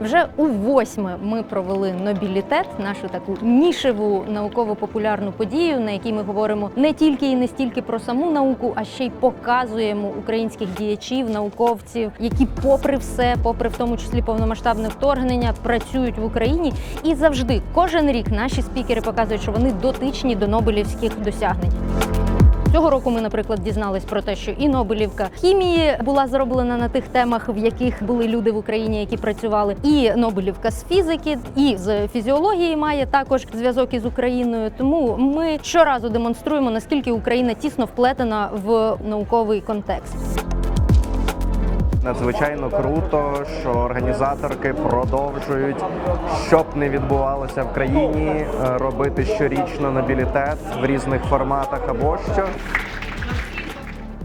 Вже у восьме ми провели Нобілітет, нашу таку нішеву науково-популярну подію, на якій ми говоримо не тільки і не стільки про саму науку, а ще й показуємо українських діячів, науковців, які, попри все, попри в тому числі повномасштабне вторгнення, працюють в Україні. І завжди, кожен рік, наші спікери показують, що вони дотичні до нобелівських досягнень. Цього року ми, наприклад, дізнались про те, що і Нобелівка хімії була зроблена на тих темах, в яких були люди в Україні, які працювали, і Нобелівка з фізики, і з фізіології має також зв'язок із Україною. Тому ми щоразу демонструємо наскільки Україна тісно вплетена в науковий контекст. Надзвичайно круто, що організаторки продовжують, щоб не відбувалося в країні, е, робити щорічно нобілітет в різних форматах або що.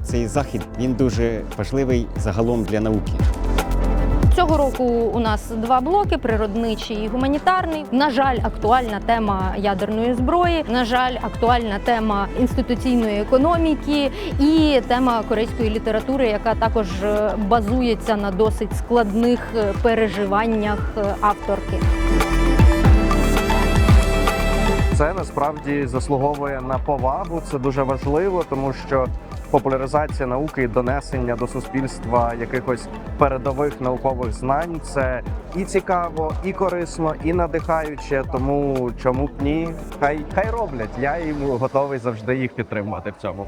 Цей захід він дуже важливий загалом для науки. Цього року у нас два блоки: природничий і гуманітарний. На жаль, актуальна тема ядерної зброї. На жаль, актуальна тема інституційної економіки і тема корейської літератури, яка також е, базується на досить складних е, переживаннях е, авторки. Це насправді заслуговує на повагу. Це дуже важливо, тому що популяризація науки і донесення до суспільства якихось передових наукових знань це і цікаво, і корисно, і надихаюче. Тому чому б ні? Хай хай роблять. Я їм готовий завжди їх підтримувати в цьому.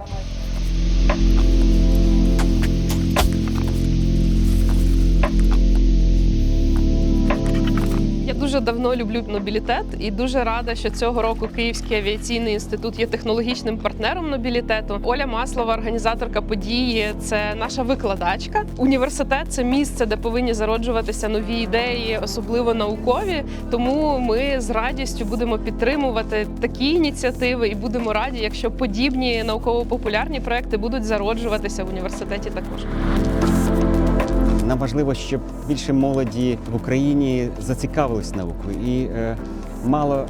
Дуже давно люблю нобілітет і дуже рада, що цього року Київський авіаційний інститут є технологічним партнером нобілітету. Оля Маслова, організаторка події, це наша викладачка. Університет це місце, де повинні зароджуватися нові ідеї, особливо наукові. Тому ми з радістю будемо підтримувати такі ініціативи і будемо раді, якщо подібні науково-популярні проекти будуть зароджуватися в університеті також. Нам важливо, щоб більше молоді в Україні зацікавились наукою. І е, мало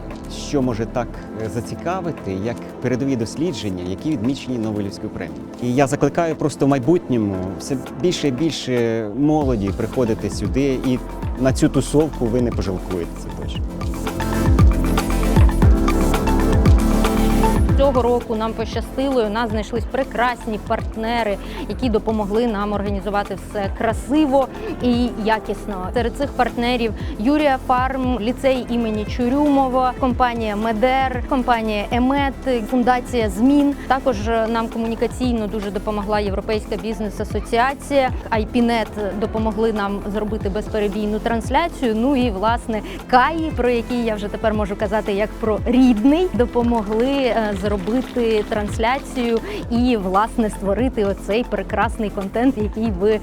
що може так е, зацікавити, як передові дослідження, які відмічені Нобелівською премією. І я закликаю просто в майбутньому все більше і більше молоді приходити сюди, і на цю тусовку ви не пожалкуєте це точно. Цього року нам пощастило, і у нас знайшлись прекрасні партнери, які допомогли нам організувати все красиво і якісно. Серед цих партнерів Юрія Фарм, ліцей імені Чурюмова, компанія Медер, компанія Емет, фундація Змін. Також нам комунікаційно дуже допомогла Європейська бізнес-асоціація. IPNet допомогли нам зробити безперебійну трансляцію. Ну і власне Каї, про який я вже тепер можу казати як про рідний, допомогли е, зробити трансляцію і власне створити оцей прекрасний контент, який ви е,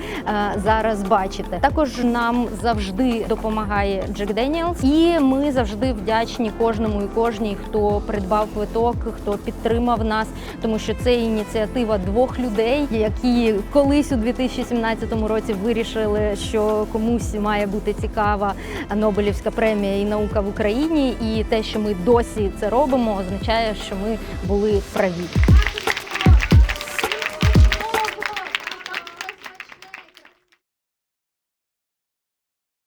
зараз бачите. Також нам завжди допомагає Джек Деніелс, і ми завжди вдячні кожному і кожній, хто придбав квиток, хто підтримав нас, тому що це ініціатива двох людей, які колись у 2017 році вирішили, що комусь має бути цікава Нобелівська премія і наука в Україні. І те, що ми досі це робимо, означає, що ми були праві.